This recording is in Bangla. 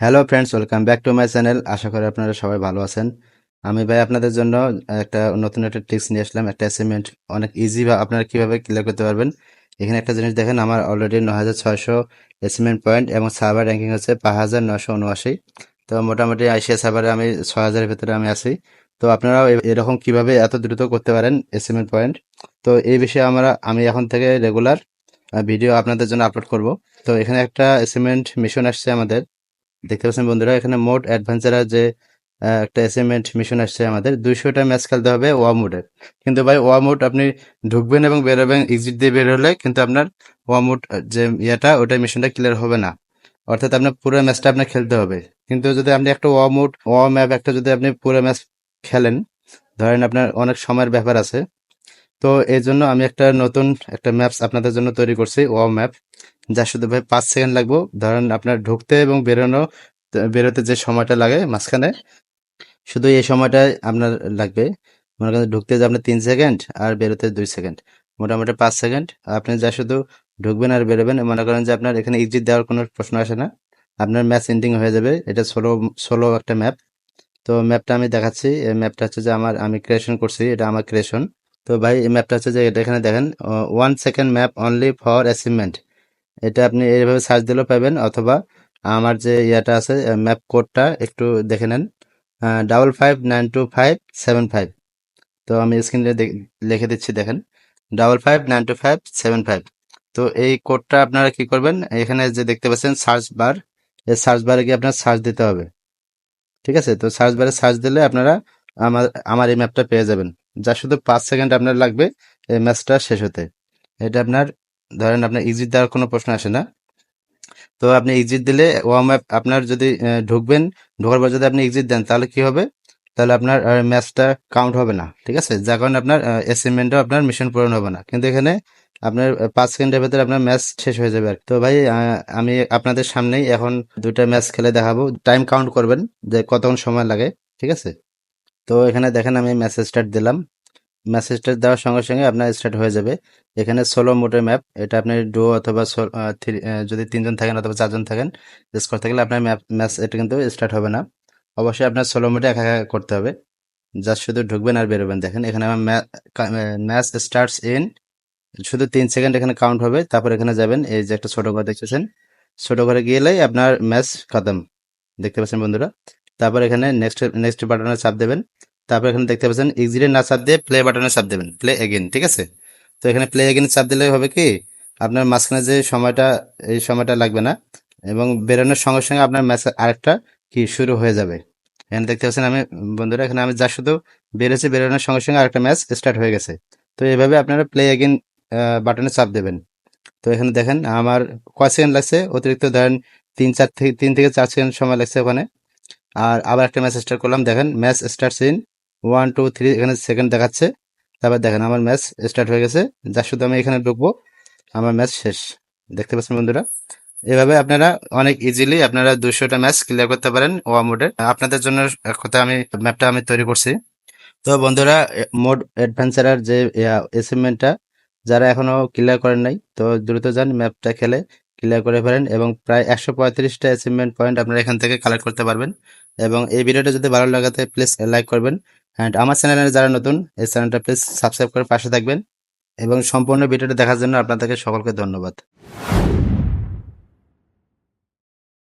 Hello friends welcome back to my channel আশা করি আপনারা সবাই ভালো আছেন। আমি ভাই আপনাদের জন্য একটা নতুন একটা টিপস নিয়ে আসলাম, একটা অ্যাসাইনমেন্ট অনেক ইজি বা আপনারা কীভাবে ক্লিয়ার করতে পারবেন? এখানে একটা জিনিস দেখেন, আমার অলরেডি ন হাজার ছয়শো অ্যাসাইনমেন্ট পয়েন্ট এবং সার্ভার র্যাঙ্কিং হচ্ছে পাঁচ হাজার নশো উনআশি। তো মোটামুটি আইসিয়া সার্ভারে আমি ছয় হাজারের ভেতরে আমি আছি। তো আপনারাও এরকম কীভাবে এত দ্রুত করতে পারেন অ্যাসাইনমেন্ট পয়েন্ট তো এই বিষয়ে আমরা, আমি এখন থেকে রেগুলার ভিডিও আপনাদের জন্য আপলোড করব। তো এখানে একটা অ্যাসাইনমেন্ট মিশন আসছে আমাদের। দেখতে পাচ্ছেন বন্ধুরা, এখানে মোড অ্যাডভেঞ্চারার যে একটা অ্যাসাইনমেন্ট মিশন আসছে আমাদের, দুইশোটা ম্যাচ খেলতে হবে ওয়া মোডের কিন্তু ভাই ওয়া মোড আপনি ঢুকবেন এবং বেরোবেন এক্সিট দিয়ে বের হলে কিন্তু আপনার ওয়া মোড যে ইয়েটা ওটা মিশনটা ক্লিয়ার হবে না। অর্থাৎ আপনার পুরো ম্যাচটা আপনার খেলতে হবে। কিন্তু যদি আপনি একটা ওয়া মোড ওয়া ম্যাপ একটা যদি আপনি পুরো ম্যাচ খেলেন, ধরেন আপনার অনেক সময়ের ব্যাপার আছে তো এই জন্য আমি একটা নতুন একটা ম্যাপস আপনাদের জন্য তৈরি করছি ওয়া ম্যাপ যা শুধু ভাই পাঁচ সেকেন্ড লাগবো। ধরেন আপনার ঢুকতে এবং বেরোনো বেরোতে যে সময়টা লাগে মাঝখানে, শুধু এই সময়টাই আপনার লাগবে। মনে করেন ঢুকতে যে আপনার তিন সেকেন্ড আর বেরোতে দুই সেকেন্ড, মোটামুটি পাঁচ সেকেন্ড। আপনি যা শুধু ঢুকবেন আর বেরোবেন, মনে করেন যে আপনার এখানে এক্সিট দেওয়ার কোনো প্রশ্ন আসে না, আপনার ম্যাচ এন্ডিং হয়ে যাবে। এটা সোলো সোলো একটা ম্যাপ। তো ম্যাপটা আমি দেখাচ্ছি। এই ম্যাপটা হচ্ছে যে আমার, আমি ক্রিয়েশন করছি, এটা আমার ক্রিয়েশন তো ভাই, এই ম্যাপটা হচ্ছে যে এটা এখানে দেখেন one second map only for achievement এটা আপনি এইভাবে সার্চ দিলেও পাবেন, অথবা আমার যে ইয়াটা আছে ম্যাপ কোডটা একটু দেখে নেন। Double five nine two five seven five তো আমি স্ক্রিনে লিখে দিচ্ছি, দেখেন। Double five nine two five seven five তো এই কোডটা আপনারা কি করবেন? এখানে যে দেখতে পাচ্ছেন সার্চ বার এই সার্চ বারে গিয়ে আপনার সার্চ দিতে হবে। ঠিক আছে? তো সার্চ বারে সার্চ দিলে আপনারা আমার আমার এই ম্যাপটা পেয়ে যাবেন। যা শুধু পাঁচ সেকেন্ড আপনার লাগবে এই ম্যাচটা শেষ হতে। এটা আপনার, ধরেন আপনার এক্সিট দেওয়ার কোনো প্রশ্ন আসে না। তো আপনি এক্সিট দিলে ওয়ার্ম অ্যাপ আপনার যদি ঢুকবেন, ঢোকার পর যদি আপনি এক্সিট দেন, তাহলে কি হবে? তাহলে আপনার ম্যাচটা কাউন্ট হবে না, ঠিক আছে? যার কারণে আপনার অ্যাসাইনমেন্টও আপনার মিশন পূরণ হবে না। কিন্তু এখানে আপনার পাঁচ সেকেন্ডের ভেতরে আপনার ম্যাচ শেষ হয়ে যাবে আর তো ভাই আমি আপনাদের সামনেই এখন দুইটা ম্যাচ খেলে দেখাবো। টাইম কাউন্ট করবেন যে কতক্ষণ সময় লাগে, ঠিক আছে? তো এখানে দেখেন আমি ম্যাচ স্টার্ট দিলাম। স্টার্ট দেওয়ার সঙ্গে সঙ্গে আপনার স্টার্ট হয়ে যাবে। এখানে ষোলো মোটের ম্যাপ এটা আপনি ডো অথবা যদি তিনজন থাকেন অথবা চারজন থাকেন স্কোর থাকলে আপনার ম্যাপ ম্যাচ এটা কিন্তু স্টার্ট হবে না। অবশ্যই আপনার ষোলো মোটে একা একা করতে হবে। জাস্ট শুধু ঢুকবেন আর বেরোবেন। দেখেন এখানে আমার ম্যাচ স্টার্টস ইন শুধু তিন সেকেন্ড এখানে কাউন্ট হবে। তারপর এখানে যাবেন, এই যে একটা ছোট ঘর দেখতেছেন। ছোট ঘরে গেলেই আপনার ম্যাচ খতম। দেখতে পাচ্ছেন বন্ধুরা? তারপর এখানে নেক্সট নেক্সট বাটনে চাপ দেবেন। তারপর এখানে দেখতে পাচ্ছেন এক্সিটে না চাপ দিয়ে প্লে বাটনে চাপ দেবেন। প্লে এগেন ঠিক আছে? তো এখানে প্লে এগেন চাপ দিলে হবে কি, আপনার মাঝখানে যে সময়টা, এই সময়টা লাগবে না এবং বেরোনোর সঙ্গে সঙ্গে আপনার ম্যাচ আরেকটা কি শুরু হয়ে যাবে। এখানে দেখতে পাচ্ছেন আমি, বন্ধুরা, এখানে আমি যা শুধু বেরোছি বেরোনোর সঙ্গে সঙ্গে আরেকটা ম্যাচ স্টার্ট হয়ে গেছে। তো এইভাবে আপনারা প্লে এগেন বাটনে চাপ দেবেন। তো এখানে দেখেন, আমার কয় সেকেন্ড লাগছে? অতিরিক্ত ধরেন তিন, চার থেকে, তিন থেকে চার সেকেন্ড সময় লাগছে ওখানে। আর আবার একটা ম্যাচ স্টার্ট করলাম, দেখেন match starts in one two three এখানে সেকেন্ড দেখাচ্ছে। তারপর দেখেন, আমার ম্যাচ স্টার্ট হয়ে গেছে। যা শুধু আমি এখানে ঢুকবো, আমার ম্যাচ শেষ। দেখতে পাচ্ছেন বন্ধুরা? এভাবে আপনারা অনেক ইজিলি আপনারা দুশোটা ম্যাচ ক্লিয়ার করতে পারেন ওয়া মোডে আপনাদের জন্য কথা আমি ম্যাপটা আমি তৈরি করছি। তো বন্ধুরা মোড অ্যাডভেঞ্চারার যে অ্যাচিভমেন্টটা যারা এখনও ক্লিয়ার করেন নাই, তো দ্রুত যান ম্যাপটা খেলে। ক্লিয়ার করে ফেলেন এবং প্রায় একশো পঁয়ত্রিশটা অ্যাচিভমেন্ট পয়েন্ট আপনারা এখান থেকে কালেক্ট করতে পারবেন। এবং এই ভিডিওটা যদি ভালো লাগাতে প্লিজ লাইক করবেন। অ্যান্ড আমার চ্যানেলে যারা নতুন, এই চ্যানেলটা প্লিজ সাবস্ক্রাইব করে পাশে থাকবেন। এবং সম্পূর্ণ ভিডিওটা দেখার জন্য আপনাদেরকে সকলকে ধন্যবাদ।